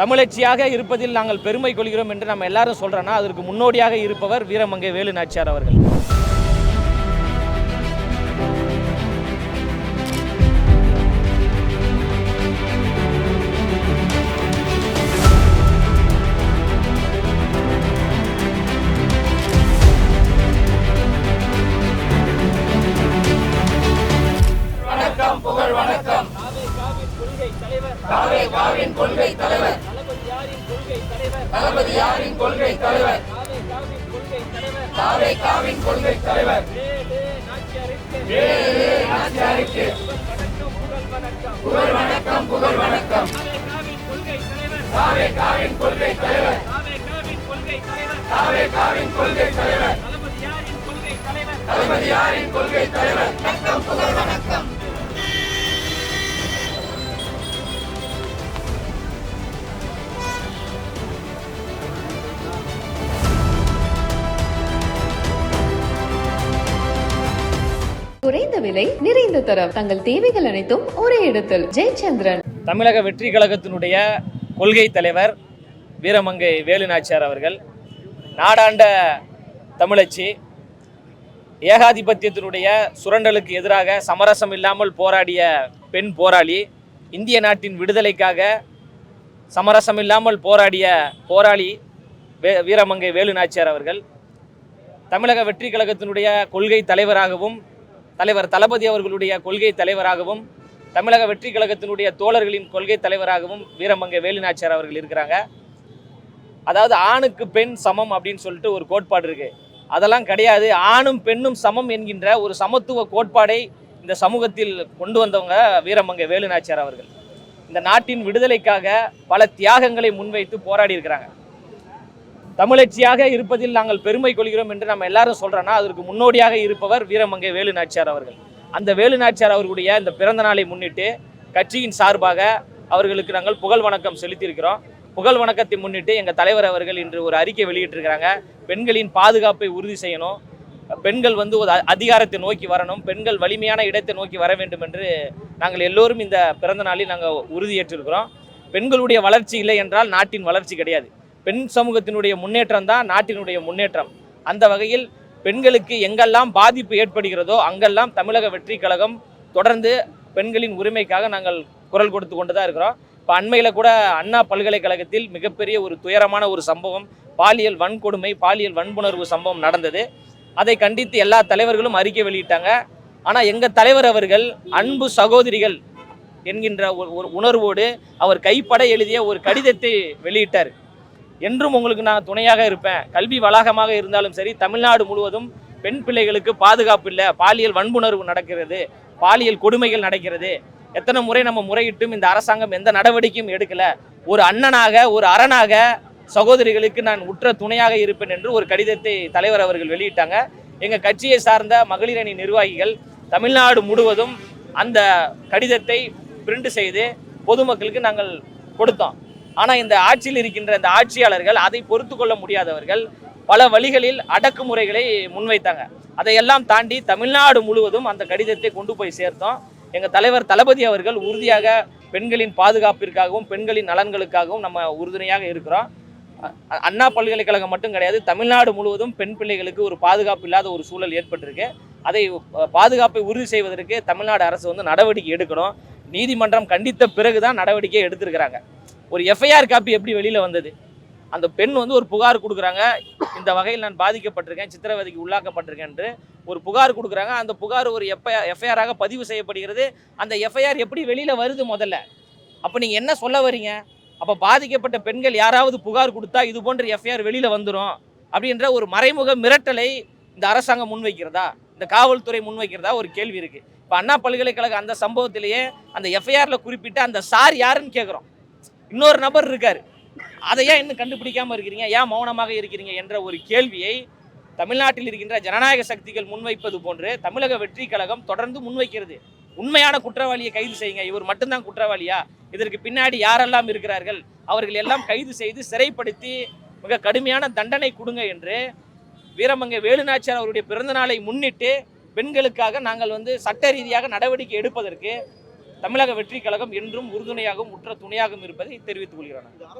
தமிழச்சியாக இருப்பதில் நாங்கள் பெருமை கொள்கிறோம் என்று நம்ம எல்லாரும் சொல்கிறோன்னா அதற்கு முன்னோடியாக இருப்பவர் வீரமங்கை வேலு நாச்சியார் அவர்கள். காவே காவின் கொள்கை தலைவர். தளபதி யாரின் கொள்கை தலைவர். காவே காவின் கொள்கை தலைவர். புகழ் வணக்கம் புகழ் வணக்கம். காவே காவின் கொள்கை தலைவர். காவே காவின் கொள்கை தலைவர். தளபதி யாரின் கொள்கை தலைவர். வணக்கம் புகழ் வணக்கம். குறைந்த விலை நிறைந்த தரம். தங்கள் தேவைகள் அனைத்தும் ஒரே இடத்தில். ஜெயச்சந்திரன். தமிழக வெற்றி கழகத்தினுடைய கொள்கை தலைவர் வீரமங்கை வேலுநாச்சியார் அவர்கள் நாடாண்ட தமிழச்சி ஏகாதிபத்தியத்தினுடைய சுரண்டலுக்கு எதிராக சமரசம் இல்லாமல் போராடிய பெண் போராளி இந்திய நாட்டின் விடுதலைக்காக சமரசம் இல்லாமல் போராடிய போராளி வே வீரமங்கை வேலுநாச்சியார் அவர்கள் தமிழக வெற்றி கழகத்தினுடைய கொள்கை தலைவராகவும் தலைவர் தளபதி அவர்களுடைய கொள்கை தலைவராகவும் தமிழக வெற்றி கழகத்தினுடைய தோழர்களின் கொள்கை தலைவராகவும் வீரமங்க வேலுநாச்சியார் அவர்கள் இருக்கிறாங்க. அதாவது ஆணுக்கு பெண் சமம் அப்படின்னு சொல்லிட்டு ஒரு கோட்பாடு இருக்கு. அதெல்லாம் கிடையாது. ஆணும் பெண்ணும் சமம் என்கின்ற ஒரு சமத்துவ கோட்பாடை இந்த சமூகத்தில் கொண்டு வந்தவங்க வீரமங்க வேலுநாச்சியார் அவர்கள். இந்த நாட்டின் விடுதலைக்காக பல தியாகங்களை முன்வைத்து போராடி இருக்கிறாங்க. தமிழச்சியாக இருப்பதில் நாங்கள் பெருமை கொள்கிறோம் என்று நம்ம எல்லாரும் சொல்கிறோன்னா அதற்கு முன்னோடியாக இருப்பவர் வீரமங்கை வேலு நாச்சியார் அவர்கள். அந்த வேலு நாச்சியார் அவர்களுடைய இந்த பிறந்த நாளை முன்னிட்டு கட்சியின் சார்பாக அவர்களுக்கு நாங்கள் புகழ் வணக்கம் செலுத்தியிருக்கிறோம். புகழ் வணக்கத்தை முன்னிட்டு எங்கள் தலைவர் அவர்கள் இன்று ஒரு அறிக்கை வெளியிட்டிருக்கிறாங்க. பெண்களின் பாதுகாப்பை உறுதி செய்யணும். பெண்கள் வந்து ஒரு அதிகாரத்தை நோக்கி வரணும். பெண்கள் வலிமையான இடத்தை நோக்கி வர வேண்டும் என்று நாங்கள் எல்லோரும் இந்த பிறந்த நாளில் நாங்கள் உறுதியேற்றிருக்கிறோம். பெண்களுடைய வளர்ச்சி இல்லை என்றால் நாட்டின் வளர்ச்சி கிடையாது. பெண் சமூகத்தினுடைய முன்னேற்றம் தான் நாட்டினுடைய முன்னேற்றம். அந்த வகையில் பெண்களுக்கு எங்கெல்லாம் பாதிப்பு ஏற்படுகிறதோ அங்கெல்லாம் தமிழக வெற்றி கழகம் தொடர்ந்து பெண்களின் உரிமைக்காக நாங்கள் குரல் கொடுத்து கொண்டு தான் இருக்கிறோம். இப்போ அண்மையில் கூட அண்ணா பல்கலைக்கழகத்தில் மிகப்பெரிய ஒரு துயரமான ஒரு சம்பவம் பாலியல் வன்கொடுமை பாலியல் வன்புணர்வு சம்பவம் நடந்தது. அதை கண்டித்து எல்லா தலைவர்களும் அறிக்கை வெளியிட்டாங்க. ஆனால் எங்கள் தலைவர் அவர்கள் அன்பு சகோதரிகள் என்கின்ற ஒரு ஒரு உணர்வோடு அவர் கைப்பட எழுதிய ஒரு கடிதத்தை வெளியிட்டார். என்றும் உங்களுக்கு நான் துணையாக இருப்பேன். கல்வி வளாகமாக இருந்தாலும் சரி தமிழ்நாடு முழுவதும் பெண் பிள்ளைகளுக்கு பாதுகாப்பு இல்லை. பாலியல் வன்புணர்வு நடக்கிறது. பாலியல் கொடுமைகள் நடக்கிறது. எத்தனை முறை நம்ம முறையிட்டும் இந்த அரசாங்கம் எந்த நடவடிக்கையும் எடுக்கல. ஒரு அண்ணனாக ஒரு அரணாக சகோதரிகளுக்கு நான் உற்ற துணையாக இருப்பேன் என்று ஒரு கடிதத்தை தலைவர் அவர்கள் வெளியிட்டாங்க. எங்கள் கட்சியை சார்ந்த மகளிர் அணி நிர்வாகிகள் தமிழ்நாடு முழுவதும் அந்த கடிதத்தை பிரிண்ட் செய்து பொதுமக்களுக்கு நாங்கள் கொடுத்தோம். ஆனால் இந்த ஆட்சியில் இருக்கின்ற இந்த ஆட்சியாளர்கள் அதை பொறுத்து கொள்ள முடியாதவர்கள் பல வழிகளில் அடக்குமுறைகளை முன்வைத்தாங்க. அதையெல்லாம் தாண்டி தமிழ்நாடு முழுவதும் அந்த கடிதத்தை கொண்டு போய் சேர்த்தோம். எங்கள் தலைவர் தளபதி அவர்கள் உறுதியாக பெண்களின் பாதுகாப்பிற்காகவும் பெண்களின் நலன்களுக்காகவும் நம்ம உறுதுணையாக இருக்கிறோம். அண்ணா பல்கலைக்கழகம் மட்டும் கிடையாது தமிழ்நாடு முழுவதும் பெண் பிள்ளைகளுக்கு ஒரு பாதுகாப்பு இல்லாத ஒரு சூழல் ஏற்பட்டிருக்கு. அதை பாதுகாப்பை உறுதி செய்வதற்கு தமிழ்நாடு அரசு வந்து நடவடிக்கை எடுக்கணும். நீதிமன்றம் கண்டித்த பிறகு தான் நடவடிக்கை எடுத்திருக்கிறாங்க. ஒரு எஃப்ஐஆர் காப்பி எப்படி வெளியில் வந்தது? அந்த பெண் வந்து ஒரு புகார் கொடுக்குறாங்க. இந்த வகையில் நான் பாதிக்கப்பட்டிருக்கேன் சித்திரவதைக்கு உள்ளாக்கப்பட்டிருக்கேன் என்று ஒரு புகார் கொடுக்குறாங்க. அந்த புகார் ஒரு எஃப்ஐஆர் எஃப்ஐஆராக பதிவு செய்யப்படுகிறது. அந்த எஃப்ஐஆர் எப்படி வெளியில் வருது முதல்ல? அப்போ நீங்கள் என்ன சொல்ல வரீங்க? அப்போ பாதிக்கப்பட்ட பெண்கள் யாராவது புகார் கொடுத்தா இது போன்ற எஃப்ஐஆர் வெளியில் வந்துடும் அப்படின்ற ஒரு மறைமுக மிரட்டலை இந்த அரசாங்கம் முன்வைக்கிறதா? இந்த காவல்துறை முன்வைக்கிறதா? ஒரு கேள்வி இருக்குது இப்போ அண்ணா பல்கலைக்கழக அந்த சம்பவத்திலேயே அந்த எஃப்ஐஆரில் குறிப்பிட்ட அந்த சார் யாருன்னு கேட்குறோம் இன்னொரு நபர் இருக்கார். அதை ஏன் இன்னும் கண்டுபிடிக்காம இருக்கிறீங்க? ஏன் மௌனமாக இருக்கிறீங்க என்ற ஒரு கேள்வியை தமிழ்நாட்டில் இருக்கின்ற ஜனநாயக சக்திகள் முன்வைப்பது போன்று தமிழக வெற்றி கழகம் தொடர்ந்து முன்வைக்கிறது. உண்மையான குற்றவாளியை கைது செய்யுங்க. இவர் மட்டும்தான் குற்றவாளியா? இதற்கு பின்னாடி யாரெல்லாம் இருக்கிறார்கள்? அவர்கள் எல்லாம் கைது செய்து சிறைப்படுத்தி மிக கடுமையான தண்டனை கொடுங்க என்று வீரமங்கை வேலுநாச்சியார் அவருடைய பிறந்த நாளை முன்னிட்டு பெண்களுக்காக நாங்கள் வந்து சட்ட ரீதியாக நடவடிக்கை எடுப்பதற்கு தமிழக வெற்றி கழகம் என்றும் உறுதுணையாகவும் உற்ற துணையாகவும் இருப்பதை தெரிவித்துக் உயர்நீதிமன்றம்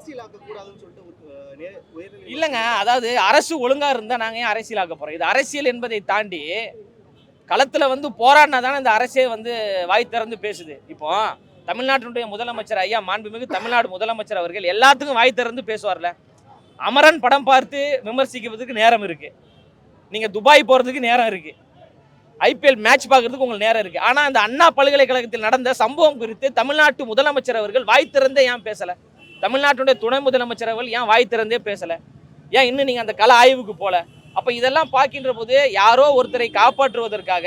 இல்லைங்க அதாவது அரசு ஒழுங்கா இருந்தா நாங்க ஏன் அரசியலாக்க போறோம்? இது அரசியல் என்பதை தாண்டி களத்துல வந்து போராடினா தானே இந்த அரசே வந்து வாய் திறந்து பேசுது. இப்போ தமிழ்நாட்டினுடைய முதலமைச்சர் ஐயா மாண்புமிகு தமிழ்நாடு முதலமைச்சர் அவர்கள் எல்லாத்துக்கும் வாய் திறந்து பேசுவார்ல. அமரன் படம் பார்த்து விமர்சிக்கிறதுக்கு நேரம் இருக்கு. நீங்க துபாய் போறதுக்கு நேரம் இருக்கு. ஐபிஎல் மேட்ச் பார்க்கறதுக்கு உங்களுக்கு நேரம் இருக்கு. ஆனா அந்த அண்ணா பல்கலைக்கழகத்தில் நடந்த சம்பவம் குறித்து தமிழ்நாட்டு முதலமைச்சர் அவர்கள் வாய் திறந்தே ஏன் பேசல? தமிழ்நாட்டுடைய துணை முதலமைச்சர் அவர்கள் ஏன் வாய் திறந்தே பேசல? ஏன் இன்னும் நீங்க அந்த கல ஆய்வுக்கு போல? அப்ப இதெல்லாம் பார்க்கின்ற போது யாரோ ஒருத்தரை காப்பாற்றுவதற்காக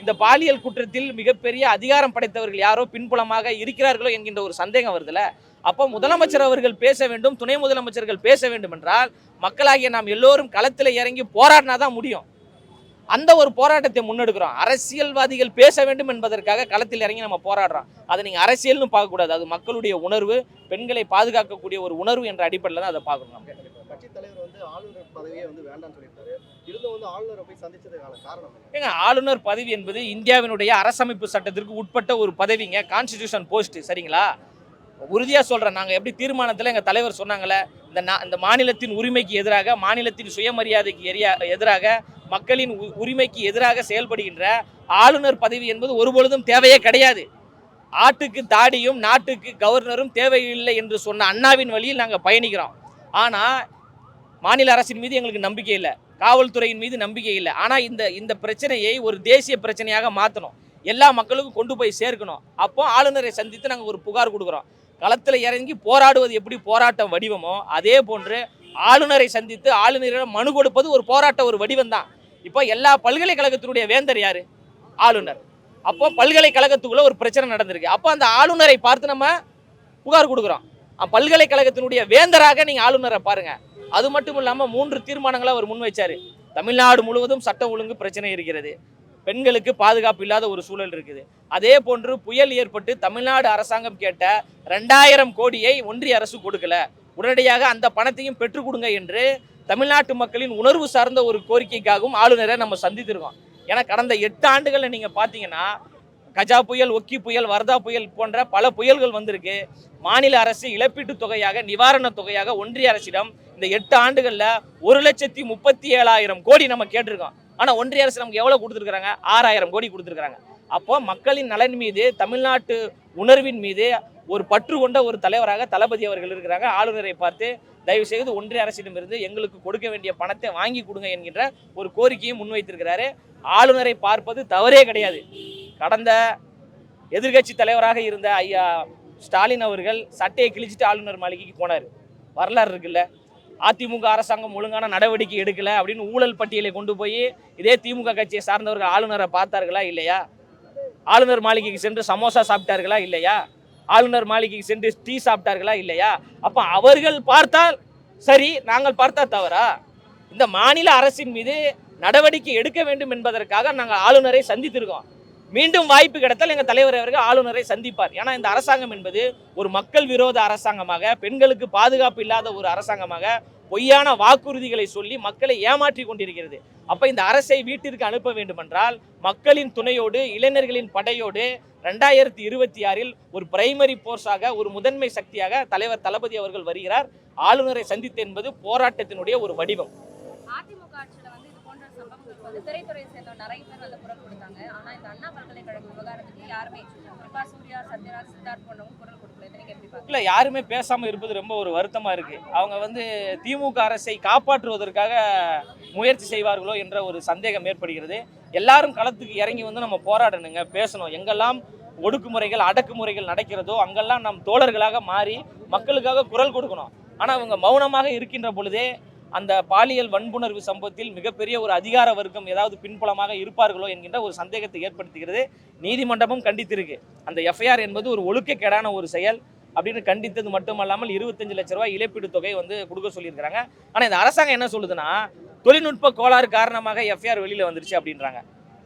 இந்த பாலியல் குற்றத்தில் மிகப்பெரிய அதிகாரம் படைத்தவர்கள் யாரோ பின்புலமாக இருக்கிறார்களோ என்கின்ற ஒரு சந்தேகம் வருதுல? அப்போ முதலமைச்சர் அவர்கள் பேச வேண்டும் துணை முதலமைச்சர்கள் பேச வேண்டும் என்றால் மக்களாகிய நாம் எல்லோரும் களத்தில் இறங்கி போராடினா தான் முடியும். அந்த ஒரு போராட்டத்தை முன்னெடுக்கிறோம். அரசியல்வாதிகள் பேச வேண்டும் என்பதற்காக களத்தில் இறங்கி நம்ம போராடுறோம். அதை நீங்கள் அரசியல்னு பார்க்கக்கூடாது அது மக்களுடைய உணர்வு பெண்களை பாதுகாக்கக்கூடிய ஒரு உணர்வு என்ற அடிப்படையில் தான் அதை பார்க்கணும் நம்ம. இப்ப கட்சித் தலைவர் வந்து ஆளுநர் பதவியே வந்து வேண்டாம்னு சொல்லியிருக்காரு. இருந்தும் வந்து ஆளுநரை போய் சந்திச்சதுக்கான காரணம் என்ன? ஏங்க ஆளுநர் பதவி என்பது இந்தியாவினுடைய அரசமைப்பு சட்டத்திற்கு உட்பட்ட ஒரு பதவிங்க. கான்ஸ்டிடியூஷன் போஸ்ட் சரிங்களா? உறுதியாக சொல்கிறேன் நாங்கள் எப்படி தீர்மானத்தில் எங்கள் தலைவர் சொன்னாங்களே இந்த நா இந்த மாநிலத்தின் உரிமைக்கு எதிராக மாநிலத்தின் சுயமரியாதைக்கு எரியா எதிராக மக்களின் உ- உரிமைக்கு எதிராக செயல்படுகின்ற ஆளுநர் பதவி என்பது ஒருபொழுதும் தேவையே கிடையாது. ஆட்டுக்கு தாடியும் நாட்டுக்கு கவர்னரும் தேவையில்லை என்று சொன்ன அண்ணாவின் வழியில் நாங்கள் பயணிக்கிறோம். ஆனால் மாநில அரசின் மீது எங்களுக்கு நம்பிக்கை இல்லை. காவல்துறையின் மீது நம்பிக்கை இல்லை. ஆனால் இந்த இந்த பிரச்சனையை ஒரு தேசிய பிரச்சனையாக மாற்றணும் எல்லா மக்களுக்கும் கொண்டு போய் சேர்க்கணும். அப்போ ஆளுநரை சந்தித்து நாங்கள் ஒரு புகார் கொடுக்குறோம். களத்தில் இறங்கி போராடுவது எப்படி போராட்டம் வடிவமோ அதே போன்று ஆளுநரை சந்தித்து ஆளுநரிடம் மனு கொடுப்பது ஒரு போராட்ட ஒரு வடிவம் தான் இப்போ எல்லா பல்கலைக்கழகத்தினுடைய வேந்தர் யாரு? ஆளுநர். அப்போ பல்கலைக்கழகத்துக்குள்ள ஒரு பிரச்சனை நடந்திருக்கு. அப்போ அந்த ஆளுநரை பார்த்து நம்ம புகார் கொடுக்குறோம். பல்கலைக்கழகத்தினுடைய வேந்தராக நீங்கள் ஆளுநரை பாருங்க. அது மட்டும் இல்லாமல் மூன்று தீர்மானங்களை அவர் முன் வச்சாரு தமிழ்நாடு முழுவதும் சட்டம் ஒழுங்கு பிரச்சனை இருக்கிறது. பெண்களுக்கு பாதுகாப்பு இல்லாத ஒரு சூழல் இருக்குது. அதே போன்று புயல் ஏற்பட்டு தமிழ்நாடு அரசாங்கம் கேட்ட ரெண்டாயிரம் கோடியை ஒன்றிய அரசு கொடுக்கல. உடனடியாக அந்த பணத்தையும் பெற்றுக் கொடுங்க என்று தமிழ்நாட்டு மக்களின் உணர்வு சார்ந்த ஒரு கோரிக்கைக்காகவும் ஆளுநரை நம்ம சந்தித்திருக்கோம். ஏன்னா கடந்த எட்டு ஆண்டுகளில் நீங்கள் பார்த்தீங்கன்னா கஜா புயல் ஒக்கி புயல் வர்தா புயல் போன்ற பல புயல்கள் வந்திருக்கு. மாநில அரசு இழப்பீட்டுத் தொகையாக நிவாரணத் தொகையாக ஒன்றிய அரசிடம் இந்த எட்டு ஆண்டுகளில் ஒரு லட்சத்தி முப்பத்தி ஏழாயிரம் கோடி நம்ம கேட்டிருக்கோம். ஆனால் ஒன்றிய அரசு நமக்கு எவ்வளோ கொடுத்துருக்குறாங்க? ஆறாயிரம் கோடி கொடுத்துருக்குறாங்க. அப்போ மக்களின் நலன் மீது தமிழ்நாட்டு உணர்வின் மீது ஒரு பற்று கொண்ட ஒரு தலைவராக தளபதி அவர்கள் இருக்கிறாங்க. ஆளுநரை பார்த்து தயவு செய்து ஒன்றிய அரசிடமிருந்து எங்களுக்கு கொடுக்க வேண்டிய பணத்தை வாங்கி கொடுங்க என்கின்ற ஒரு கோரிக்கையும் முன்வைத்திருக்கிறாரு. ஆளுநரை பார்ப்பது தவறே கிடையாது. கடந்த எதிர்க்கட்சி தலைவராக இருந்த ஐயா ஸ்டாலின் அவர்கள் சட்டையை கிழிச்சிட்டு ஆளுநர் மாளிகைக்கு போனார். வரலாறு இருக்குல்ல. அதிமுக அரசாங்கம் ஒழுங்கான நடவடிக்கை எடுக்கலை அப்படின்னு ஊழல் பட்டியலை கொண்டு போய் இதே திமுக கட்சியை சார்ந்தவர்கள் ஆளுநரை பார்த்தார்களா இல்லையா? ஆளுநர் மாளிகைக்கு சென்று சமோசா சாப்பிட்டார்களா இல்லையா? ஆளுநர் மாளிகைக்கு சென்று டீ சாப்பிட்டார்களா இல்லையா? அப்போ அவர்கள் பார்த்தால் சரி நாங்கள் பார்த்தா தவறா? இந்த மாநில அரசின் மீது நடவடிக்கை எடுக்க வேண்டும் என்பதற்காக நாங்கள் ஆளுநரை சந்தித்திருக்கோம். மீண்டும் வாய்ப்பு கிடைத்தால் எங்கள் தலைவர் அவர்கள் ஆளுநரை சந்திப்பார். ஏன்னா இந்த அரசாங்கம் என்பது ஒரு மக்கள் விரோத அரசாங்கமாக பெண்களுக்கு பாதுகாப்பு இல்லாத ஒரு அரசாங்கமாக பொய்யான வாக்குறுதிகளை சொல்லி மக்களை ஏமாற்றி கொண்டிருக்கிறது. அப்ப இந்த அரசை வீட்டிற்கு அனுப்ப வேண்டுமென்றால் மக்களின் துணையோடு இளைஞர்களின் படையோடு ரெண்டாயிரத்தி இருபத்தி ஆறில் ஒரு பிரைமரி போர்ஸாக ஒரு முதன்மை சக்தியாக தலைவர் தளபதி அவர்கள் வருகிறார். ஆளுநரை சந்தித்து என்பது போராட்டத்தினுடைய ஒரு வடிவம். அதிமுக திரைத்துறையை சேர்ந்த நிறைய பேர் குரல் கொடுத்தாங்க. ஆனா இந்த அண்ணா பல்கலைக்கழக விவகாரத்துக்கு யாருமே குறிப்பா சூர்யா சத்யராஜ் சித்தார்த் போன்றவங்க குரல் இல்ல யாருமே பேசாம இருப்பது ரொம்ப ஒரு வருத்தமா இருக்கு. அவங்க வந்து திமுக அரசை காப்பாற்றுவதற்காக முயற்சி செய்வார்களோ என்ற ஒரு சந்தேகம் ஏற்படுகிறது. எல்லாரும் களத்துக்கு இறங்கி வந்து நம்ம போராடணுங்க பேசணும். எங்கெல்லாம் ஒடுக்குமுறைகள் அடக்குமுறைகள் நடக்கிறதோ அங்கெல்லாம் நம் தோழர்களாக மாறி மக்களுக்காக குரல் கொடுக்கணும். ஆனா அவங்க மௌனமாக இருக்கின்ற பொழுதே அந்த பாலியல் வன்புணர்வு சம்பவத்தில் மிகப்பெரிய ஒரு அதிகார வர்க்கம் ஏதாவது பின்புலமாக இருப்பார்களோ என்கின்ற ஒரு சந்தேகத்தை ஏற்படுத்துகிறது. நீதிமன்றமும் கண்டித்திருக்கு. அந்த எஃப்ஐஆர் என்பது ஒரு ஒழுக்கக்கேடான ஒரு செயல் அப்படின்னு கண்டித்தது மட்டுமல்லாமல் இருபத்தஞ்சு லட்ச ரூபாய் இழப்பீடு தொகை வந்து கொடுக்க சொல்லியிருக்கிறாங்க. ஆனால் இந்த அரசாங்கம் என்ன சொல்லுதுன்னா தொழில்நுட்ப கோளாறு காரணமாக எஃப்ஐஆர் வெளியில் வந்துருச்சு அப்படின்றாங்க.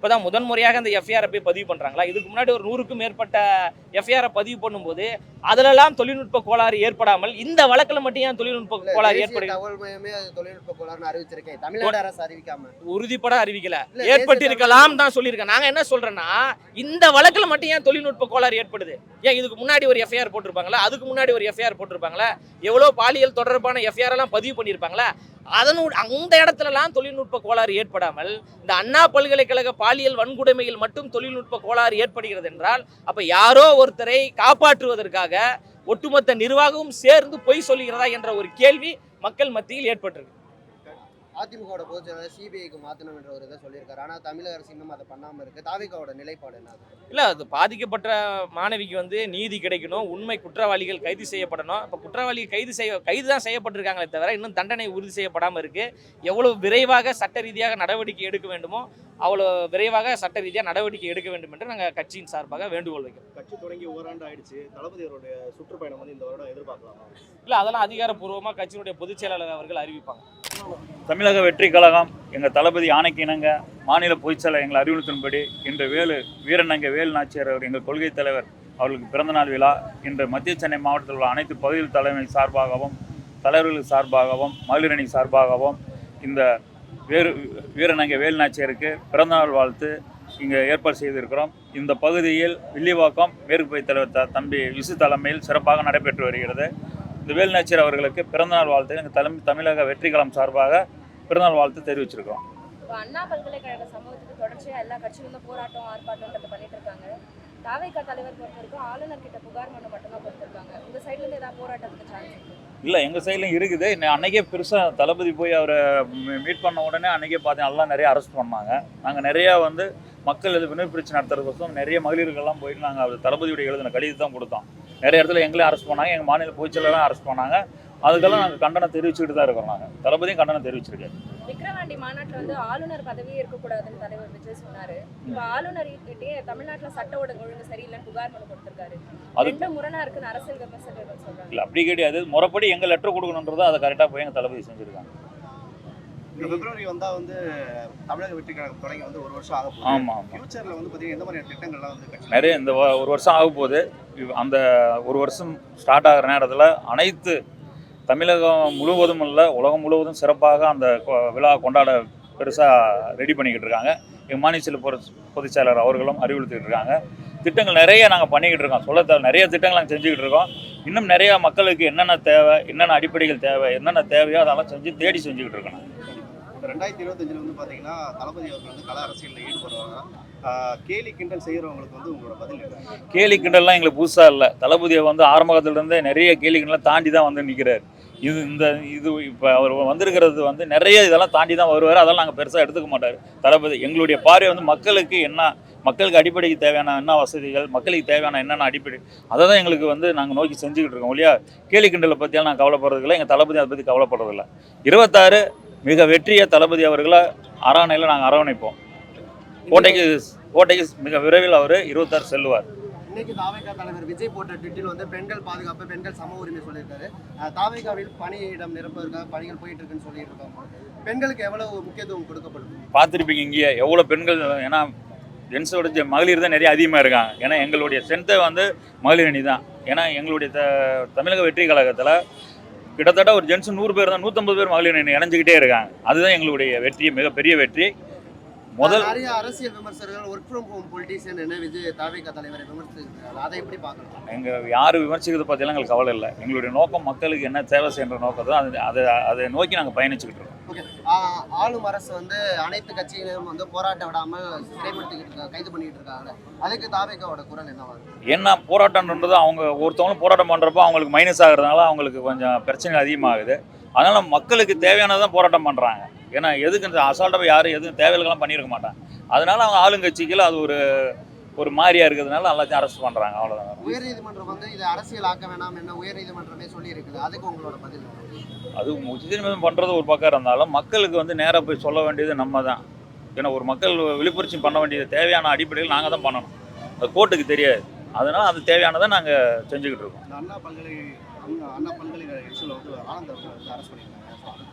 இப்போதான் முதன்முறையாக அந்த எஃப்ஐஆரை போய் பதிவு பண்ணுறாங்களா இதுக்கு முன்னாடி ஒரு நூறுக்கும் மேற்பட்ட எஃப்ஐஆரை பதிவு பண்ணும்போது அதிலெல்லாம் தொழில்நுட்ப கோளாறு ஏற்படாமல் இந்த வழக்கில் மட்டும் ஏன் தொழில்நுட்ப கோளாறு ஏற்படுகிறது? தொழில்நுட்ப கோளாறுன்னு அறிவிச்சிருக்கேன். தமிழ்நாடு அரசு அறிவிக்காம. உறுதிப்பட அறிவிக்கல. ஏற்பட்டிருக்கலாம் தான் சொல்லியிருக்கேன். நாங்க என்ன சொல்றேன்னா இந்த வழக்குல மட்டும் ஏன் தொழில்நுட்ப கோளாறு ஏற்படுது? ஏன் இதுக்கு முன்னாடி ஒரு எஃப்ஐஆர் போட்டிருப்பாங்களா? அதுக்கு முன்னாடி ஒரு எஃப்ஐஆர் போட்டிருப்பாங்களா? எவ்வளோ பாலியல் தொடர்பான எஃப்ஐஆர் எல்லாம் பதிவு பண்ணியிருப்பாங்களா? அதனோட அந்த இடத்துலலாம் தொழில்நுட்ப கோளாறு ஏற்படாமல் இந்த அண்ணா பல்கலைக்கழக பாலியல் வன்கொடுமையில் மட்டும் தொழில்நுட்ப கோளாறு ஏற்படுகிறது என்றால் அப்போ யாரோ ஒருத்தரை காப்பாற்றுவதற்காக ஒட்டுமொத்த நிர்வாகமும் சேர்ந்து பொய் சொல்லுகிறதா என்ற ஒரு கேள்வி மக்கள் மத்தியில் ஏற்பட்டிருக்கு. அதிமுகவோட பொதுச்செயலாளர் சிபிஐக்கு மாத்தணும் என்ற ஒரு இதை சொல்லியிருக்காரு. ஆனால் தமிழக அரசு இன்னும் அதை பண்ணாமல் இருக்கு. தாவிகாவோட நிலைப்பாடு என்ன? இல்லை அது பாதிக்கப்பட்ட மாணவிக்கு வந்து நீதி கிடைக்கணும் உண்மை குற்றவாளிகள் கைது செய்யப்படணும். இப்போ குற்றவாளிகள் கைது செய்ய கைது தான் செய்யப்பட்டிருக்காங்களே தவிர இன்னும் தண்டனை உறுதி செய்யப்படாமல் இருக்கு. எவ்வளவு விரைவாக சட்ட ரீதியாக நடவடிக்கை எடுக்க வேண்டுமோ அவ்வளோ விரைவாக சட்ட ரீதியாக நடவடிக்கை எடுக்க வேண்டும் என்று நாங்கள் கட்சியின் சார்பாக வேண்டுகோள் வைக்கிறோம். கட்சி தொடங்கி ஓராண்டு ஆயிடுச்சு தளபதி அவருடைய சுற்றுப்பயணம் வந்து இந்த வருடம் எதிர்பார்க்கலாம்? இல்லை அதெல்லாம் அதிகாரப்பூர்வமாக கட்சியினுடைய பொதுச் செயலாளர் அவர்கள் அறிவிப்பாங்க. தமிழக வெற்றி கழகம் எங்கள் தளபதி ஆணைக்கு இணங்க மாநில பொதுச்செயலர் எங்கள் அறிவுறுத்தின்படி இன்று வேலு வீரநங்க வேலு நாச்சியார் அவர் எங்கள் கொள்கை தலைவர் அவர்களுக்கு பிறந்தநாள் விழா. இன்று மத்திய சென்னை மாவட்டத்தில் உள்ள அனைத்து பகுதியில் தலைமை சார்பாகவும் தலைவர்கள் சார்பாகவும் மகளிரணி சார்பாகவும் இந்த வேறு வீரநங்க வேலுநாச்சியருக்கு பிறந்தநாள் வாழ்த்து இங்கே ஏற்பாடு செய்திருக்கிறோம். இந்த பகுதியில் வில்லிவாக்கம் மேற்கு தலைவர் த- தம்பி விசு தலைமையில் சிறப்பாக நடைபெற்று வருகிறது. இந்த வேலுநாச்சியர் அவர்களுக்கு பிறந்தநாள் வாழ்த்து எங்கள் தலைமை தமிழக வெற்றிகளம் சார்பாக பிறந்தநாள் வாழ்த்து தெரிவிச்சிருக்கோம் அண்ணா பல்கலைக்கழக சமூகத்துக்கு தொடர்ச்சியாக எல்லா கட்சிகளும் போராட்டம் ஆர்ப்பாட்டம் பண்ணிட்டு இருக்காங்க. தாவேகா தலைவர் பொறுத்தவரைக்கும் ஆளுநர் கிட்ட புகார் மனு மட்டும்தான் கொடுத்துருக்காங்க. உங்க சைட்ல இருந்து ஏதாவது போராட்டத்துக்கு சான்ஸ் இல்லை எங்கள் சைட்லையும் இருக்குது. இன்ன- அன்னைக்கே பெருசாக தளபதி போய் அவரை மீட் பண்ண உடனே அன்னைக்கே பார்த்தேன் எல்லாம் நிறைய அரெஸ்ட் பண்ணாங்க. நாங்கள் நிறையா வந்து மக்கள் இது விண்ணப்பிச்சு நடத்துறதுக்கோசம் நிறைய மகளிர்கள்லாம் போயிட்டு நாங்கள் அவர் தளபதியுடைய எழுதின கடிதம் தான் கொடுத்தோம். நிறைய இடத்துல எங்களையும் அரெஸ்ட் பண்ணாங்க. எங்கள் மாநில பொதுச்செயலரும் அரெஸ்ட் பண்ணாங்க. அதுக்கெல்லாம் நாங்கள் கண்டனம் தெரிவிச்சுக்கிட்டு தான் இருக்கோம் நாங்கள் தளபதியும் கண்டனம் தெரிவிச்சிருக்கேன் விக்ரவாண்டி மாநாட்டுல வந்து ஆளுநர் பதவியே இருக்கக்கூடாதுன்னு தலைவர் விஜய் சொன்னாரு. இப்போ ஆளுநர் கிட்டே தமிழ்நாட்டுல சட்ட ஒழுங்கு ஒழுங்கு சரியில்லைன்னு புகார் மனு கொடுத்திருக்காரு. அது- ரெண்டு முரணா இருக்குன்னு அரசியல் விமர்சகர்கள் சொல்றாங்க? இல்லை அப்படி கிடையாது. முறைப்படி எங்கள் லெட்டர் கொடுக்கணுன்றதை அதை கரெக்டாக போய் எங்கள் தளபதி செஞ்சுருக்காங்க. இந்த பிப்ரவரி வந்தா வந்து தமிழக வெற்றி கழகம் தொடங்கி வந்து ஒரு வருஷம் ஆக போகுது. ஆமாம் ஆமாம் ஃபியூச்சர்ல வந்து பாத்தீங்கன்னா எந்த மாதிரியான திட்டங்கள்லாம் வந்து நிறைய இந்த ஒரு வருஷம் ஆக போகுது. அந்த ஒரு வருஷம் ஸ்டார்ட் ஆகிற நேரத்தில் அனைத்து தமிழகம் முழுவதும் இல்லை உலகம் முழுவதும் சிறப்பாக அந்த கொ- விழா கொண்டாட பெருசாக ரெடி பண்ணிக்கிட்டு இருக்காங்க. எங்கள் மாநில பொதுச் செயலர் அவர்களும் அறிவுறுத்திட்டு இருக்காங்க. திட்டங்கள் நிறைய நாங்கள் பண்ணிக்கிட்டு இருக்கோம். சொல்ல நிறைய திட்டங்கள் நாங்கள் செஞ்சுக்கிட்டு இருக்கோம். இன்னும் நிறைய மக்களுக்கு என்னென்ன தேவை என்னென்ன அடிப்படைகள் தேவை என்னென்ன தேவையோ அதெல்லாம் செஞ்சு தேடி செஞ்சுக்கிட்டு இருக்கோம் ரெண்டாயிரத்தி இருபத்தஞ்சில் வந்து பார்த்தீங்கன்னா தளபதி அவர்கள் வந்து கல அரசியலில் ஈடுபடுவாங்க. கேலி கிண்டல் செய்கிறவங்களுக்கு வந்து உங்களோட பதில் கேலி கிண்டல்லாம் எங்களுக்கு புதுசாக இல்லை. தளபதியை வந்து ஆரம்ப காலத்துலேருந்தே நிறைய கேலி கிண்டலாம் தாண்டி தான் வந்து நிற்கிறார் இது இந்த இது இப்போ அவர் வந்திருக்கிறது வந்து நிறைய இதெல்லாம் தாண்டி தான் வருவார். அதெல்லாம் நாங்கள் பெருசாக எடுத்துக்க மாட்டார். தளபதி எங்களுடைய பார்வை வந்து மக்களுக்கு என்ன மக்களுக்கு அடிப்படைக்கு தேவையான என்ன வசதிகள் மக்களுக்கு தேவையான என்னென்ன அடிப்படை அதை தான் எங்களுக்கு வந்து நாங்கள் நோக்கி செஞ்சுக்கிட்டு இருக்கோம் இல்லையா கேலி கிண்டலை பற்றியெல்லாம் நாங்கள் கவலைப்படுறதில்ல. எங்கள் தளபதி அதை பற்றி கவலைப்படுறதில்ல. இருபத்தாறு மிக வெற்றியை தளபதி அவர்களை அரவணையில் நாங்கள் அரவணைப்போம். கோட்டைக்கு கோட்டைக்கு மிக விரைவில் அவர் இருபத்தாறு செல்லுவார். இன்னைக்கு தாவேகா தலைவர் விஜய் போட்ட ட்விட்டில் வந்து பெண்கள் பாதுகாப்பு பெண்கள் சம உரிமை சொல்லியிருக்காரு. தாவேகாவில் பணியிடம் நிரப்புவதற்காக பணிகள் போயிட்டு இருக்குன்னு சொல்லிட்டு இருக்காங்க பெண்களுக்கு எவ்வளவு முக்கியத்துவம் கொடுக்கப்படுது பார்த்துருப்பீங்க இங்கேயே எவ்வளோ பெண்கள் ஏன்னா ஜென்ஸோட மகளிர் தான் நிறைய அதிகமாக இருக்காங்க. ஏன்னா எங்களுடைய ஸ்ட்ரென்த்தை வந்து மகளிர் அணி தான். ஏன்னா எங்களுடைய த தமிழக வெற்றி கழகத்தில் கிட்டத்தட்ட ஒரு ஜென்ஸ் நூறு பேர் தான் நூற்றம்பது பேர் மகளிர் அணி இணைஞ்சிக்கிட்டே இருக்காங்க. அதுதான் எங்களுடைய வெற்றி மிகப்பெரிய வெற்றி. முதல் நிறைய அரசியல் விமர்சகர்கள் ஒர்க் ஃப்ரம் ஹோம் பொலிட்டீஷியன் என்ன விஜய் தாவேகா தலைவரை விமர்சிக்கிறாங்க அதை எப்படி பார்க்கலாம்? எங்கள் யார் விமர்சிக்கிறத பற்றியெல்லாம் எங்களுக்கு கவலை இல்லை. எங்களுடைய நோக்கம் மக்களுக்கு என்ன தேவை செய்கிற நோக்கத்தை அது அதை அதை நோக்கி நாங்கள் பயணிச்சுக்கிட்டு இருக்கோம். ஆளும் அரசு வந்து அனைத்து கட்சியினரும் வந்து போராட்டம் விடாமல் சிறைப்படுத்திக்கிட்டு கைது பண்ணிக்கிட்டு இருக்காங்க. அதுக்கு தாவேகாவோட குரல் என்னவா இருக்கு? என்ன போராட்டம்ன்றது அவங்க ஒருத்தவங்களும் போராட்டம் பண்ணுறப்போ அவங்களுக்கு மைனஸ் ஆகுறதுனால அவங்களுக்கு கொஞ்சம் பிரச்சனை அதிகமாகுது. அதனால் மக்களுக்கு தேவையானதான் போராட்டம் பண்ணுறாங்க ஏன்னா எதுக்கு அசால்ட்டாக யாரும் எதுவும் தேவையில்லாம் பண்ணியிருக்க மாட்டாங்க. அதனால அவங்க ஆளுங்கட்சிகள் அது ஒரு ஒரு மாதிரியா இருக்கிறதுனால எல்லாத்தையும் அரெஸ்ட் பண்ணுறாங்க அவ்வளோதான் உயர்நீதிமன்றம் வந்து இதை அரசியல் ஆக்க வேணாம் என்ன உயர்நீதிமன்றமே சொல்லி இருக்குது அதுக்கு உங்களோட பதில்? அது உச்சநீதிமன்றம் பண்ணுறது ஒரு பக்கம் இருந்தாலும் மக்களுக்கு வந்து நேராக போய் சொல்ல வேண்டியது நம்ம தான் ஏன்னா ஒரு மக்கள் விழிப்புணர்ச்சி பண்ண வேண்டியது தேவையான அடிப்படையில் நாங்கள் தான் பண்ணணும். அது கோர்ட்டுக்கு தெரியாது. அதனால் அது தேவையானதை நாங்கள் செஞ்சுக்கிட்டு இருக்கோம். அண்ணா பல்கலை அண்ணா அண்ணா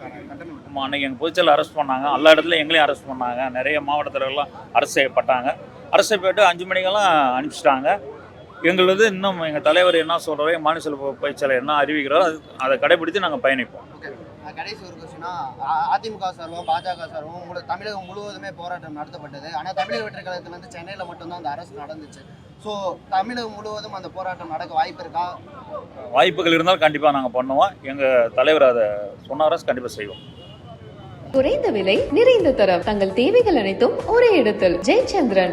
அன்னைக்கு எங்கள் பொதுச்செயலர் அரெஸ்ட் பண்ணாங்க. எல்லா இடத்துலையும் எங்களையும் அரெஸ்ட் பண்ணாங்க. நிறைய மாவட்டத்திலலாம் அரெஸ்ட் செய்யப்பட்டாங்க. அரெஸ்ட் செய்யப்பட்டு அஞ்சு மணிக்கெல்லாம் அனுப்பிச்சிட்டாங்க. எங்களது இன்னும் எங்கள் தலைவர் என்ன சொல்கிறாரோ மாநில செல்வ பொதுச்செயலர் என்ன அறிவிக்கிறாரோ அது அதை கடைபிடித்து நாங்கள் பயணிப்போம். ஓகே கடைசி ஒரு கொஸ்டினா அதிமுக சார்பும் பாஜக சார்பும் முழு தமிழகம் முழுவதுமே போராட்டம் நடத்தப்பட்டது. ஆனால் தமிழக வெற்றி கழகத்துல இருந்து சென்னையில் மட்டும்தான் அந்த அரசு நடந்துச்சு. ஸோ தமிழகம் முழுவதும் அந்த போராட்டம் நடக்க வாய்ப்பு இருக்கா? வாய்ப்புகள் இருந்தால் கண்டிப்பாக நாங்கள் பண்ணுவோம். எங்கள் தலைவர் அதை சொன்னாரோ கண்டிப்பாக செய்வோம். குறைந்த விலை நிறைந்த தரம். தங்கள் தேவைகள் அனைத்தும் ஒரே இடத்தில். ஜெயச்சந்திரன்.